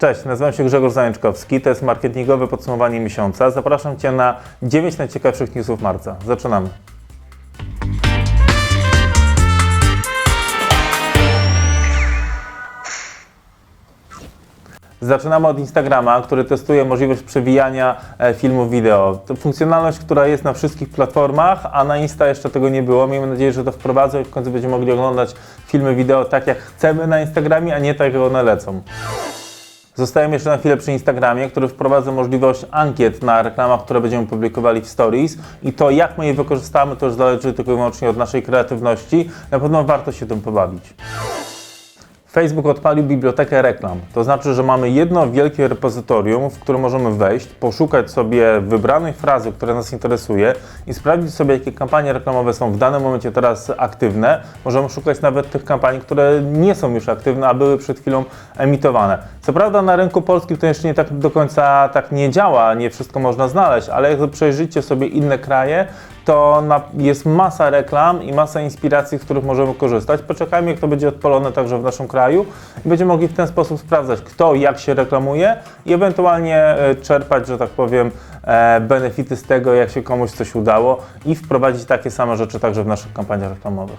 Cześć, nazywam się Grzegorz Zajączkowski, to jest marketingowe podsumowanie miesiąca. Zapraszam Cię na 9 najciekawszych newsów marca. Zaczynamy. Zaczynamy od Instagrama, który testuje możliwość przewijania e, filmów wideo. To funkcjonalność, która jest na wszystkich platformach, a na Insta jeszcze tego nie było. Miejmy nadzieję, że to wprowadzą i w końcu będziemy mogli oglądać filmy wideo tak, jak chcemy na Instagramie, a nie tak, jak one lecą. Zostajemy jeszcze na chwilę przy Instagramie, który wprowadza możliwość ankiet na reklamach, które będziemy publikowali w Stories i to jak my je wykorzystamy, to już zależy tylko i wyłącznie od naszej kreatywności. Na pewno warto się tym pobawić. Facebook odpalił bibliotekę reklam. To znaczy, że mamy jedno wielkie repozytorium, w które możemy wejść, poszukać sobie wybranej frazy, która nas interesuje i sprawdzić sobie, jakie kampanie reklamowe są w danym momencie teraz aktywne. Możemy szukać nawet tych kampanii, które nie są już aktywne, a były przed chwilą emitowane. Co prawda na rynku polskim to jeszcze nie tak do końca tak nie działa, nie wszystko można znaleźć, ale jak przejrzycie sobie inne kraje, to jest masa reklam i masa inspiracji, z których możemy korzystać. Poczekajmy, jak to będzie odpalone także w naszym kraju i będziemy mogli w ten sposób sprawdzać, kto jak się reklamuje i ewentualnie e, czerpać, że tak powiem, e, benefity z tego, jak się komuś coś udało i wprowadzić takie same rzeczy także w naszych kampaniach reklamowych.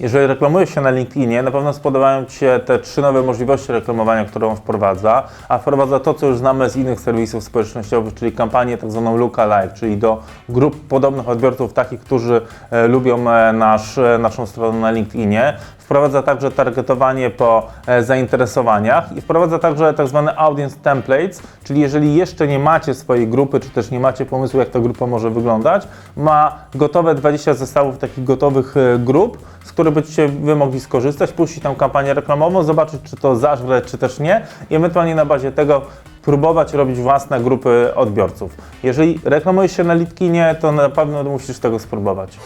Jeżeli reklamujesz się na LinkedInie, na pewno spodobają Ci się te trzy nowe możliwości reklamowania, które on wprowadza, a wprowadza to, co już znamy z innych serwisów społecznościowych, czyli kampanię tak zwaną lookalike, czyli do grup podobnych odbiorców, takich, którzy e, lubią e, nasz, e, naszą stronę na LinkedInie. Wprowadza także targetowanie po e, zainteresowaniach i wprowadza także tak zwane audience templates, czyli jeżeli jeszcze nie macie swojej grupy, czy też nie macie pomysłu, jak ta grupa może wyglądać, ma gotowe 20 zestawów takich gotowych e, grup, z których będziecie Wy mogli skorzystać, puścić tam kampanię reklamową, zobaczyć, czy to zażre, czy też nie i ewentualnie na bazie tego próbować robić własne grupy odbiorców. Jeżeli reklamujesz się na LinkedInie, to na pewno musisz tego spróbować.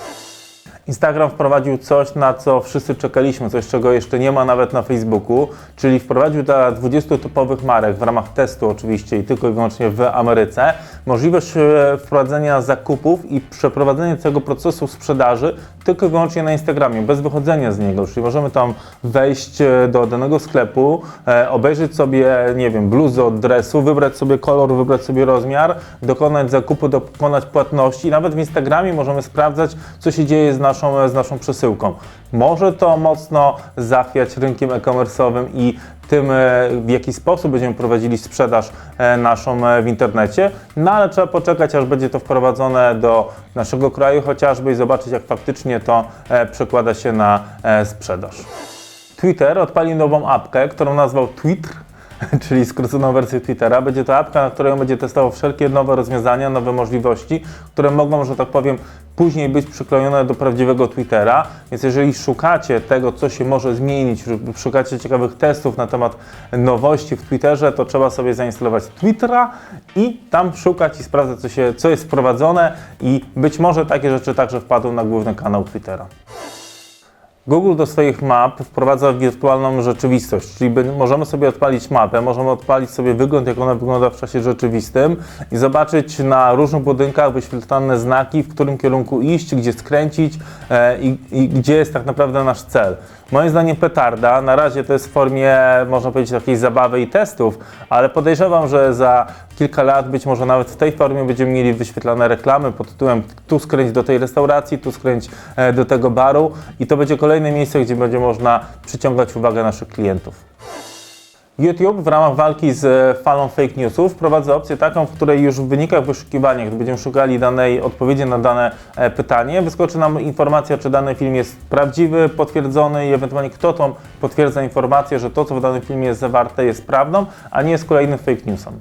Instagram wprowadził coś, na co wszyscy czekaliśmy, coś, czego jeszcze nie ma nawet na Facebooku, czyli wprowadził dla 20 topowych marek w ramach testu oczywiście i tylko i wyłącznie w Ameryce możliwość e, wprowadzenia zakupów i przeprowadzenia całego procesu sprzedaży tylko i wyłącznie na Instagramie, bez wychodzenia z niego, czyli możemy tam wejść e, do danego sklepu, e, obejrzeć sobie, nie wiem, bluzę od dresu, wybrać sobie kolor, wybrać sobie rozmiar, dokonać zakupu, dokonać płatności. Nawet w Instagramie możemy sprawdzać, co się dzieje z naszą, z naszą przesyłką. Może to mocno zachwiać rynkiem e-commerce'owym i tym, e, w jaki sposób będziemy prowadzili sprzedaż e, naszą e, w internecie, no ale trzeba poczekać, aż będzie to wprowadzone do naszego kraju chociażby i zobaczyć, jak faktycznie to przekłada się na sprzedaż. Twitter odpalił nową apkę, którą nazwał Twitter, czyli skróconą wersję Twittera. Będzie to apka, na której on będzie testował wszelkie nowe rozwiązania, nowe możliwości, które mogą, że tak powiem, później być przyklejone do prawdziwego Twittera. Więc jeżeli szukacie tego, co się może zmienić, szukacie ciekawych testów na temat nowości w Twitterze, to trzeba sobie zainstalować Twittera i tam szukać i sprawdzać, co, się, co jest wprowadzone i być może takie rzeczy także wpadną na główny kanał Twittera. Google do swoich map wprowadza wirtualną rzeczywistość, czyli możemy sobie odpalić mapę, możemy odpalić sobie wygląd, jak ona wygląda w czasie rzeczywistym i zobaczyć na różnych budynkach wyświetlane znaki, w którym kierunku iść, gdzie skręcić e, i, i gdzie jest tak naprawdę nasz cel. Moim zdaniem petarda, na razie to jest w formie, można powiedzieć, takiej zabawy i testów, ale podejrzewam, że za kilka lat, być może nawet w tej formie będziemy mieli wyświetlane reklamy pod tytułem tu skręć do tej restauracji, tu skręć e, do tego baru i to będzie kolejne miejsce, gdzie będzie można przyciągać uwagę naszych klientów. YouTube w ramach walki z e, falą fake newsów wprowadza opcję taką, w której już w wynikach wyszukiwania, gdy będziemy szukali danej odpowiedzi na dane e, pytanie, wyskoczy nam informacja, czy dany film jest prawdziwy, potwierdzony i ewentualnie kto tą potwierdza informację, że to, co w danym filmie jest zawarte, jest prawdą, a nie jest kolejnym fake newsem.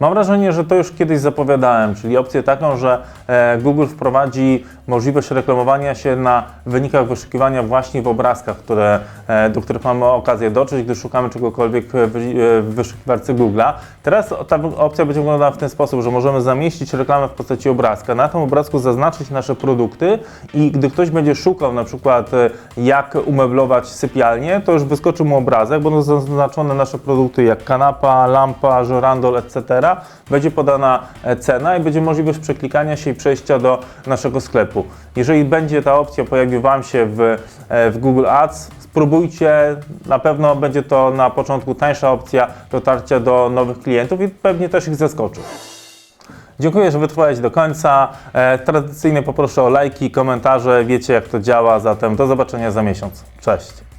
Mam wrażenie, że to już kiedyś zapowiadałem, czyli opcję taką, że e, Google wprowadzi możliwość reklamowania się na wynikach wyszukiwania właśnie w obrazkach, które, e, do których mamy okazję dotrzeć, gdy szukamy czegokolwiek w, wyszukiwarce Google'a. Teraz ta opcja będzie wyglądała w ten sposób, że możemy zamieścić reklamę w postaci obrazka, na tym obrazku zaznaczyć nasze produkty i gdy ktoś będzie szukał na przykład e, jak umeblować sypialnię, to już wyskoczy mu obrazek, będą zaznaczone nasze produkty jak kanapa, lampa, żorandol, etc będzie podana e, cena i będzie możliwość przeklikania się i przejścia do naszego sklepu. Jeżeli będzie ta opcja pojawi Wam się w, e, w Google Ads, spróbujcie, na pewno będzie to na początku tańsza opcja dotarcia do nowych klientów i pewnie też ich zaskoczy. Dziękuję, że wytrwałeś do końca. E, tradycyjnie poproszę o lajki, komentarze, wiecie jak to działa, zatem do zobaczenia za miesiąc. Cześć!